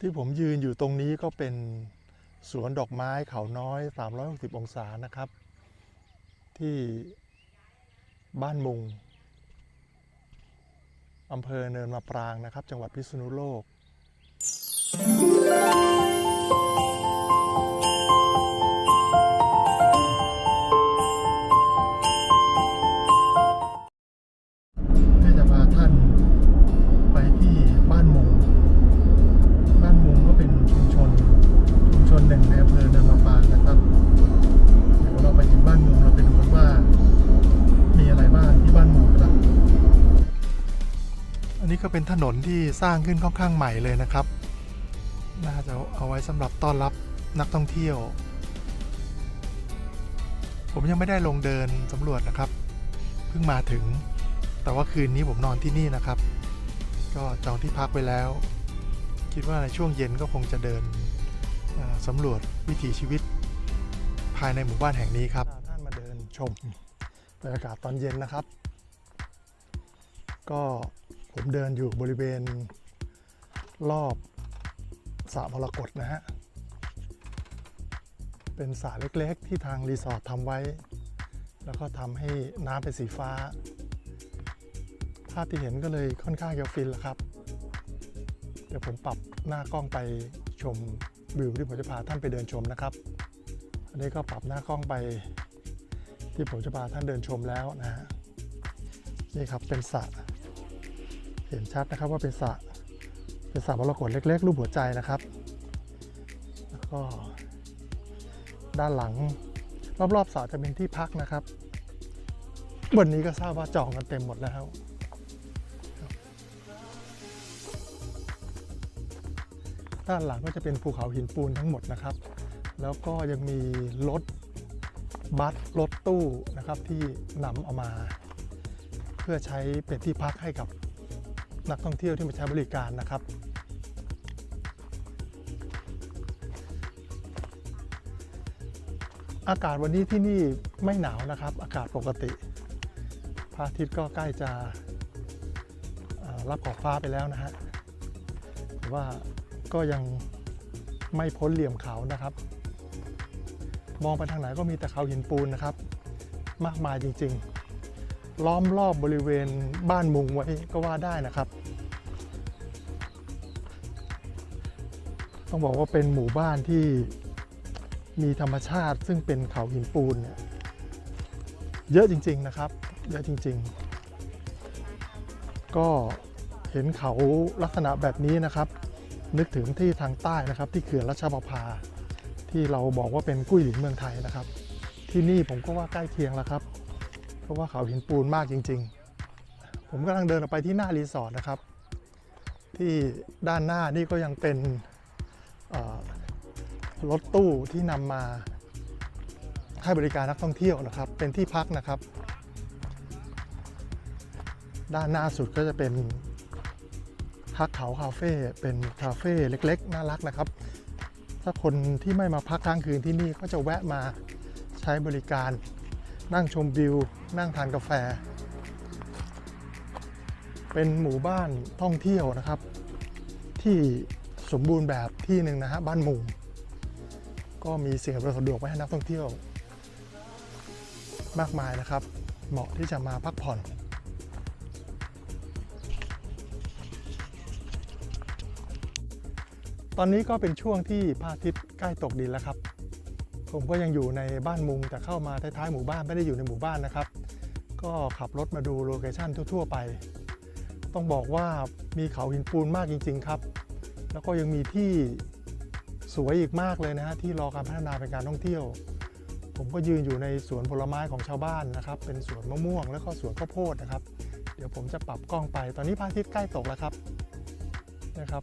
ที่ผมยืนอยู่ตรงนี้ก็เป็นสวนดอกไม้เขาน้อย 360 องศานะครับ ที่บ้านมุงอำเภอเนินมาปรางนะครับ จังหวัดพิษณุโลก เป็นถนนที่สร้างขึ้นค่อนข้างใหม่เลยนะครับ น่าจะเอาไว้สำหรับต้อนรับนักท่องเที่ยว ผมยังไม่ได้ลงเดินสำรวจนะครับ เพิ่งมาถึง แต่ว่าคืนนี้ผมนอนที่นี่นะครับ ก็จองที่พักไว้แล้ว คิดว่าในช่วงเย็นก็คงจะเดินสำรวจวิถีชีวิต ภายในหมู่บ้านแห่งนี้ครับ ท่านมาเดินชมบรรยากาศตอนเย็นนะครับ ก็ ผมเดินอยู่บริเวณรอบสระมรกตนะฮะ เป็นสระเล็กๆ ที่ทางรีสอร์ททำไว้ แล้วก็ทำให้น้ำเป็นสีฟ้า ภาพที่เห็นก็เลยค่อนข้างจะฟินแล้วครับ เดี๋ยวผมปรับหน้ากล้องไปชมวิวที่ผมจะพาท่านไปเดินชมนะครับ อันนี้ก็ปรับหน้ากล้องไปที่ผมจะพาท่านเดินชมแล้วนะฮะ นี่ครับเป็นสระ เห็นชัดนะครับว่าเป็นสระเป็นสระมรกตเล็ก ๆ รูปหัวใจนะครับ แล้วก็ ด้านหลังรอบๆสระจะเป็นที่พักนะครับ วันนี้ก็ทราบว่าจองกันเต็มหมดแล้วด้านหลังก็จะเป็นภูเขาหินปูนทั้งหมดนะครับ แล้วก็ยังมีรถบัสรถตู้นะครับที่นำเอามา เพื่อใช้เป็นที่พักให้กับ นักท่องเที่ยวที่มาใช้บริการนะครับ อากาศวันนี้ที่นี่ไม่หนาวนะครับ อากาศปกติพระอาทิตย์ก็ใกล้จะรับขอบฟ้าไปแล้วนะฮะแต่ว่าก็ยังไม่พ้นเหลี่ยมเขานะครับ มองไปทางไหนก็มีแต่เขาหินปูนนะครับ มากมายจริง ๆ ล้อมรอบบริเวณบ้านมุงไว้ก็ว่าได้นะครับ ต้องบอกว่าเป็นหมู่บ้านที่มีธรรมชาติซึ่งเป็นเขาหินปูนเนี่ยเยอะจริง ๆนะครับ เยอะจริง ๆ ก็เห็นเขาลักษณะแบบนี้นะครับ นึกถึงที่ทางใต้นะครับที่เขื่อนรัชประภา ที่เราบอกว่าเป็นกุ้ยหลินเมืองไทยนะครับ ที่นี่ผมก็ว่าใกล้เคียงแล้วครับ เพราะว่าเขาหินปูนมากจริง ๆ ผมกำลังเดินออกไปที่หน้ารีสอร์ทนะครับ ที่ด้านหน้านี่ก็ยังเป็น รถตู้ที่นำมาให้บริการนักท่องเที่ยวนะครับ เป็นที่พักนะครับ ด้านหน้าสุดก็จะเป็นพักเขาคาเฟ่เป็นคาเฟ่เล็กๆ น่ารักนะครับ ถ้าคนที่ไม่มาพักค้างคืนที่นี่ก็จะแวะมาใช้บริการ นั่งชมวิว นั่งทานกาแฟ เป็นหมู่บ้านท่องเที่ยวนะครับ ที่ สมบูรณ์แบบที่หนึ่งนะฮะบ้านมุงก็มีสิ่งอำนวยความสะดวกไว้ให้นักท่องเที่ยว มากมายนะครับ เหมาะที่จะมาพักผ่อนตอนนี้ก็เป็นช่วงที่พระอาทิตย์ใกล้ตกดินแล้วครับ ผมก็ยังอยู่ในบ้านมุงแต่เข้ามาท้ายๆหมู่บ้านไม่ได้อยู่ในหมู่บ้านนะครับ ก็ขับรถมาดูโลเคชั่นทั่ว ๆ ไป ต้องบอกว่ามีเขาหินปูนมากจริง ๆ ครับ แล้วก็ยังมีที่สวยอีกมากเลยนะฮะที่รอการพัฒนาเป็นการท่องเที่ยว ผมก็ยืนอยู่ในสวนผลไม้ของชาวบ้านนะครับ เป็นสวนมะม่วงแล้วก็สวนข้าวโพดนะครับ เดี๋ยวผมจะปรับกล้องไป ตอนนี้พระอาทิตย์ใกล้ตกแล้วครับนะครับ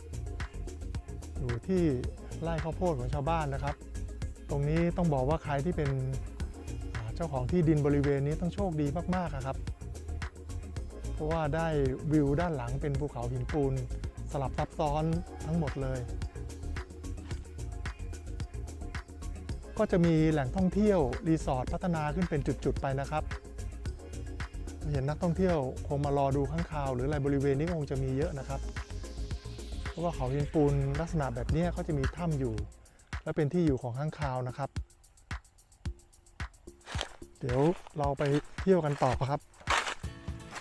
อยู่ที่ไร่ข้าวโพดของชาวบ้านนะครับ ตรงนี้ต้องบอกว่าใครที่เป็นเจ้าของที่ดินบริเวณนี้ต้องโชคดีมากๆครับ เพราะว่าได้วิวด้านหลังเป็นภูเขาหินปูน ลับซับซ้อนทั้งหมดเลย ก็จะมีแหล่งท่องเที่ยวรีสอร์ทพัฒนาขึ้นเป็นจุด ๆ ไปนะครับ เห็นนักท่องเที่ยวคงมารอดูข้างคาว หรืออะไรบริเวณนี้คงจะมีเยอะนะครับ เพราะว่าเขาหินปูนลักษณะแบบนี้เขาจะมีถ้ำอยู่ และเป็นที่อยู่ของข้างคาวนะครับ เดี๋ยวเราไปเที่ยวกันต่อครับ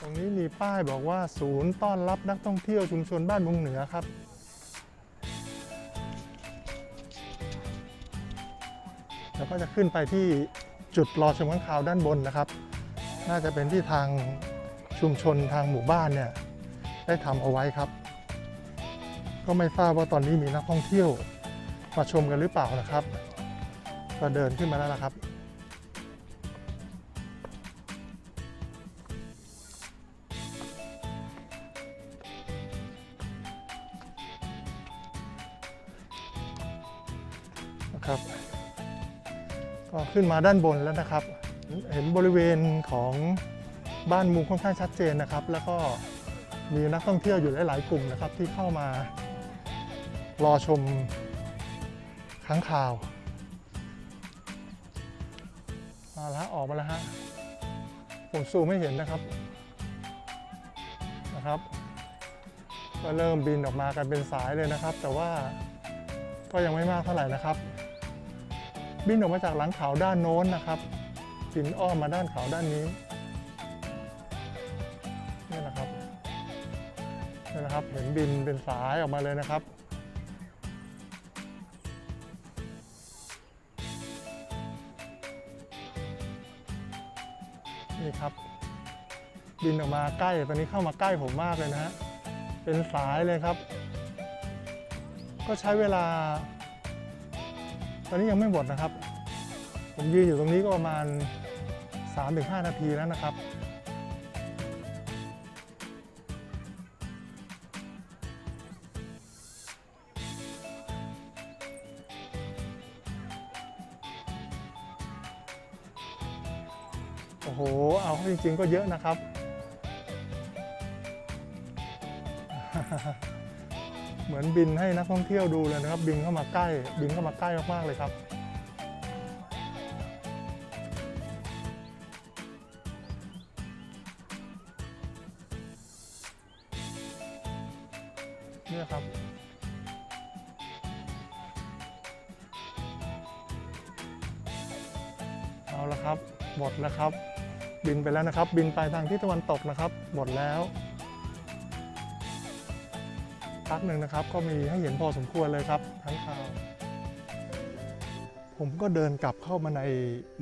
รงนี้มีป้ายบอกว่าศูนย์ต้อนรับนักท่องเที่ยวชุมชนบ้านมุงเหนือครับ แล้วก็จะขึ้นไปที่จุดรอชมข้างคาวด้านบนนะครับ น่าจะเป็นที่ทางชุมชนทางหมู่บ้านเนี่ยได้ทำเอาไว้ครับ ก็ไม่ทราบว่าตอนนี้มีนักท่องเที่ยวมาชมกันหรือเปล่านะครับ ก็เดินขึ้นมาแล้วนะครับนะครับ ขึ้นมาด้านบนแล้วนะครับ เห็นบริเวณของบ้านมุงค่อนข้างชัดเจนนะครับ แล้วก็มีนักท่องเที่ยวอยู่หลาย ๆ กลุ่มนะครับ ที่เข้ามารอชมค้างคาวมาแล้วออกมาแล้วฮะผมซูมไม่เห็นนะครับนะครับ ก็เริ่มบินออกมากันเป็นสายเลยนะครับ แต่ว่าก็ยังไม่มากเท่าไหร่นะครับ บินออกมาจากหลังเขาด้านโน้นนะครับบินอ้อมมาด้านเขาด้านนี้นี่แหละครับนี่แหละครับเห็นบินเป็นสายออกมาเลยนะครับนี่ครับบินออกมาใกล้ตอนนี้เข้ามาใกล้ผมมากเลยนะฮะเป็นสายเลยครับ ก็ใช้เวลา อนนี้ยังไม่หมดนะครับ ผมยืนอยู่ตรงนี้ก็ประมาณ 3-5 นาทีแล้วนะครับโอ้โห เอาเข้าจริงๆก็เยอะนะครับ เหมือนบินให้นักท่องเที่ยวดูเลยนะครับ บินเข้ามาใกล้ บินเข้ามาใกล้มากๆเลยครับ เนี่ยครับเอาละครับหมดแล้วครับ บินไปแล้วนะครับ บินไปทางทิศตะวันตกนะครับหมดแล้ว พักหนึ่งนะครับ ก็มีให้เห็นพอสมควรเลยครับทั้งข่าว ผมก็เดินกลับเข้ามาใน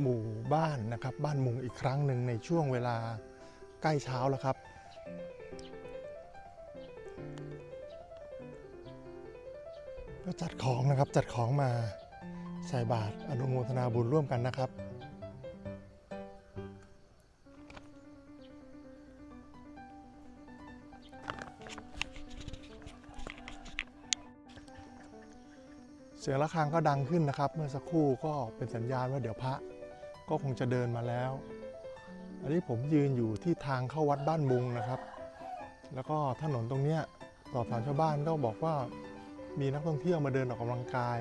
หมู่บ้านนะครับ บ้านมุงอีกครั้งหนึ่งในช่วงเวลาใกล้เช้าแล้วครับก็จัดของนะครับจัดของมาใส่บาตรอนุโมทนาบุญร่วมกันนะครับ เสียงะระฆังก็ดังขึ้นนะครับ เมื่อสักครู่ก็เป็นสัญญาณว่าเดี๋ยวพระก็คงจะเดินมาแล้ว อันนี้ผมยืนอยู่ที่ทางเข้าวัดบ้านมุงนะครับ แล้วก็ถนนตรงเนี้ยสอบถามชาวบ้านก็บอกว่ามีนักท่องเที่ยวมาเดินออกกำลังกาย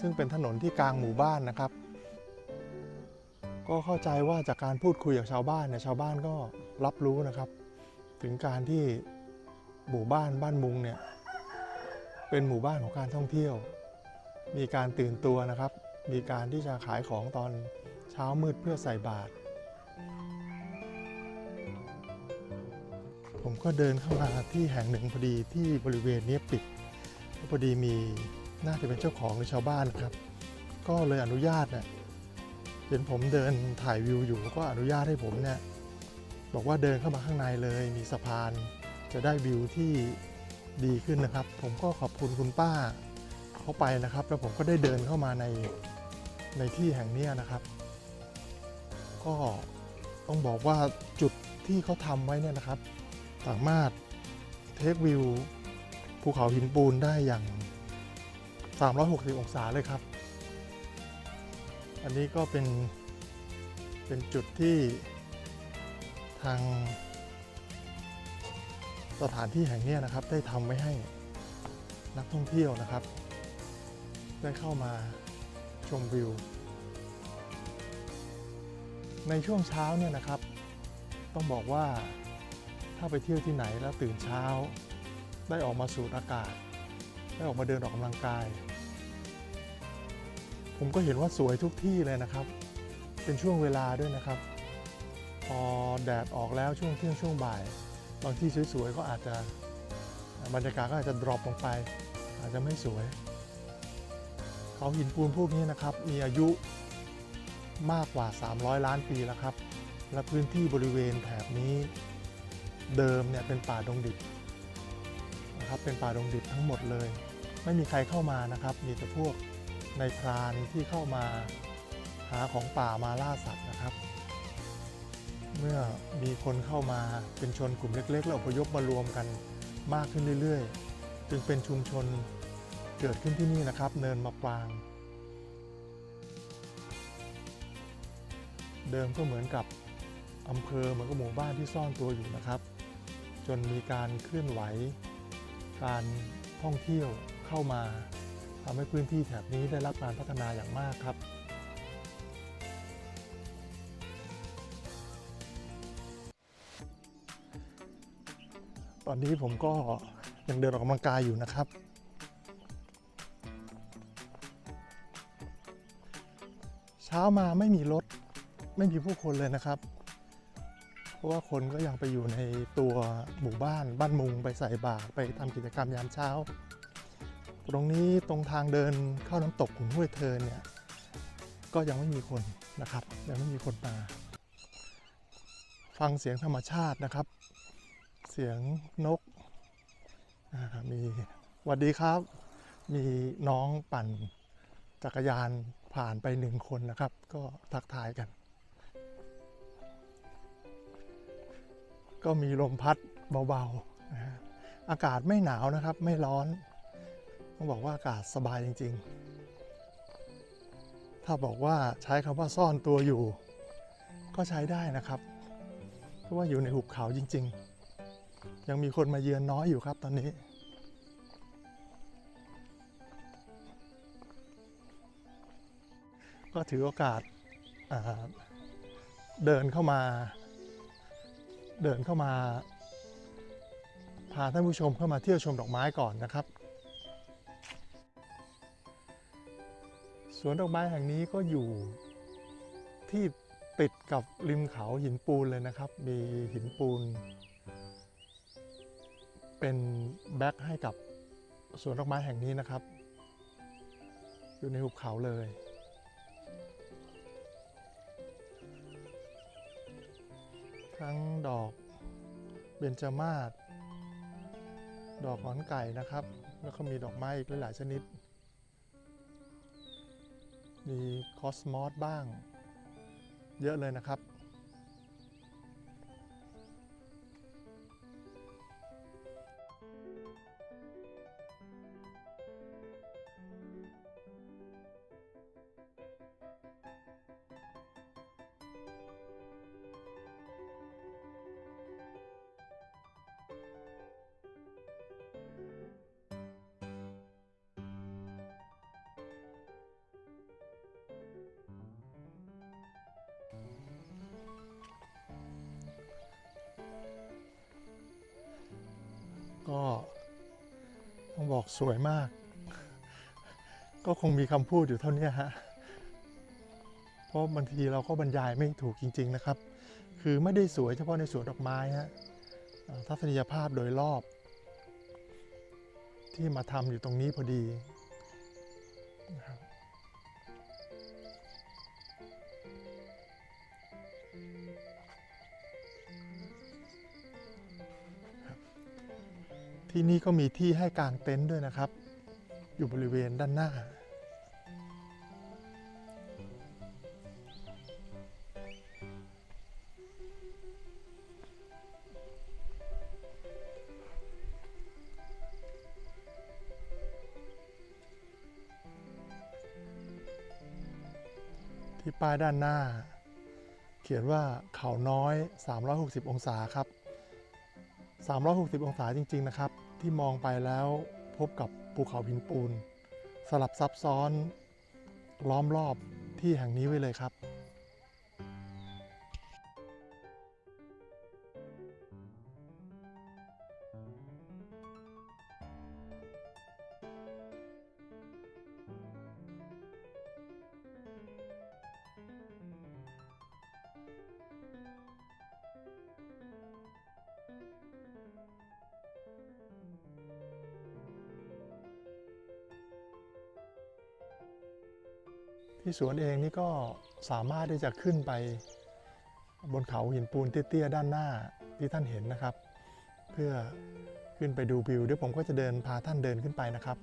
ซึ่งเป็นถนนที่กลางหมู่บ้านนะครับ ก็เข้าใจว่าจากการพูดคุยกับชาวบ้านเนี่ยชาวบ้านก็รับรู้นะครับ ถึงการที่หมู่บ้านบ้านมุงเนี่ยเป็นหมู่บ้านของการท่องเที่ยว มีการตื่นตัวนะครับ มีการที่จะขายของตอนเช้ามืดเพื่อใส่บาตรผมก็เดินเข้ามาที่แห่งหนึ่งพอดีที่บริเวณนี้ปิดพอดีมีน่าจะเป็นเจ้าของหรือชาวบ้านครับ ก็เลยอนุญาตเนี่ยเห็นผมเดินถ่ายวิวอยู่ก็อนุญาตให้ผมเนี่ยบอกว่าเดินเข้ามาข้างในเลยมีสะพานจะได้วิวที่ดีขึ้นนะครับ ผมก็ขอบคุณคุณป้า เขาไปนะครับ แล้วผมก็ได้เดินเข้ามาในในที่แห่งนี้นะครับ ก็ต้องบอกว่าจุดที่เขาทำไว้เนี่ยนะครับ สามารถเทควิวภูเขาหินปูนได้อย่าง 360 องศาเลยครับ อันนี้ก็เป็นเป็นจุดที่ทางสถานที่แห่งนี้นะครับ ได้ทำไว้ให้นักท่องเที่ยวนะครับ ได้เข้ามาชมวิว ในช่วงเช้าเนี่ยนะครับ ต้องบอกว่าถ้าไปเที่ยวที่ไหนแล้วตื่นเช้า ได้ออกมาสูดอากาศ ได้ออกมาเดินออกกำลังกาย ผมก็เห็นว่าสวยทุกที่เลยนะครับ เป็นช่วงเวลาด้วยนะครับ พอแดดออกแล้วช่วงเที่ยงช่วงบ่าย บางที่สวยๆก็อาจจะบรรยากาศก็อาจจะดรอปลงไป อาจจะไม่สวย เขาหินปูนพวกนี้นะครับมีอายุมากกว่า 300 ล้านปีแล้วครับ และพื้นที่บริเวณแถบนี้ เดิมเนี่ยเป็นป่าดงดิบนะครับเป็นป่าดงดิบทั้งหมดเลย ไม่มีใครเข้ามานะครับ มีแต่พวกในายพรานที่เข้ามาหาของป่ามาล่าสัตว์นะครับ เมื่อมีคนเข้ามาเป็นชนกลุ่มเล็ก ๆ แล้วอพยพมารวมกันมากขึ้นเรื่อย ๆ จึงเป็นชุมชน เกิดขึ้นที่นี่นะครับ เนินมะปราง เดิมก็เหมือนกับอำเภอเหมือนกับหมู่บ้านที่ซ่อนตัวอยู่นะครับ จนมีการเคลื่อนไหว การท่องเที่ยวเข้ามาทำให้พื้นที่แถบนี้ได้รับการพัฒนาอย่างมากครับตอนนี้ผมก็ยังเดินออกกำลังกายอยู่นะครับ เช้ามาไม่มีรถ ไม่มีผู้คนเลยนะครับ เพราะว่าคนก็ยังไปอยู่ในตัวหมู่บ้านบ้านมุงไปใส่บาตรไปทำกิจกรรมยามเช้า ตรงนี้ตรงทางเดินเข้าน้ำตกขุนห้วยเทินเนี่ยก็ยังไม่มีคนนะครับ ยังไม่มีคนมา ฟังเสียงธรรมชาตินะครับ เสียงนกมีสวัสดีครับ มีน้องปั่นจักรยาน ผ่านไปหนึ่งคนนะครับ ก็ทักทายกัน ก็มีลมพัดเบาๆนะอากาศไม่หนาวนะครับ ไม่ร้อน ต้องบอกว่าอากาศสบายจริง ๆ ถ้าบอกว่าใช้คำว่าซ่อนตัวอยู่ ก็ใช้ได้นะครับ เพราะว่าอยู่ในหุบเขาจริง ๆ ยังมีคนมาเยือนน้อยอยู่ครับตอนนี้ ก็ถือโอกาสาเดินเข้ามา เดินเข้ามาพาท่านผู้ชมเข้ามาเที่ยวชมดอกไม้ก่อนนะครับ สวนดอกไม้แห่งนี้ก็อยู่ที่ติดกับริมเขาหินปูนเลยนะครับ มีหินปูน เป็นแบ็คให้กับสวนดอกไม้แห่งนี้นะครับ อยู่ในหุบเขาเลย ทั้งดอกเบญจมาศดอกหอนไก่นะครับ แล้วก็มีดอกไม้อีกหลายชนิด มีคอสมอสบ้าง เยอะเลยนะครับ ก็ต้องบอกสวยมาก ก็คงมีคำพูดอยู่เท่านี้ฮะ เพราะบางทีเราก็บรรยายไม่ถูกจริง ๆนะครับ คือไม่ได้สวยเฉพาะในสวนดอกไม้ฮะทัศนียภาพโดยรอบ ที่มาทำอยู่ตรงนี้พอดีนะครับ ที่นี่ก็มีที่ให้กางเต็นท์ด้วยนะครับ อยู่บริเวณด้านหน้า ที่ป้ายด้านหน้า เขียนว่าเขาน้อย 360 องศาครับ 360 องศาจริง ๆ นะครับ ที่มองไปแล้วพบกับภูเขาหินปูน สลับซับซ้อน ล้อมรอบที่แห่งนี้ไว้เลยครับ ที่สวนเองนี่ก็สามารถที่จะขึ้นไป บนเขาหินปูนเตี้ยๆด้านหน้าที่ท่านเห็นนะครับ เพื่อขึ้นไปดูวิวเดี๋ยวผมก็จะเดินพาท่านเดินขึ้นไปนะครับ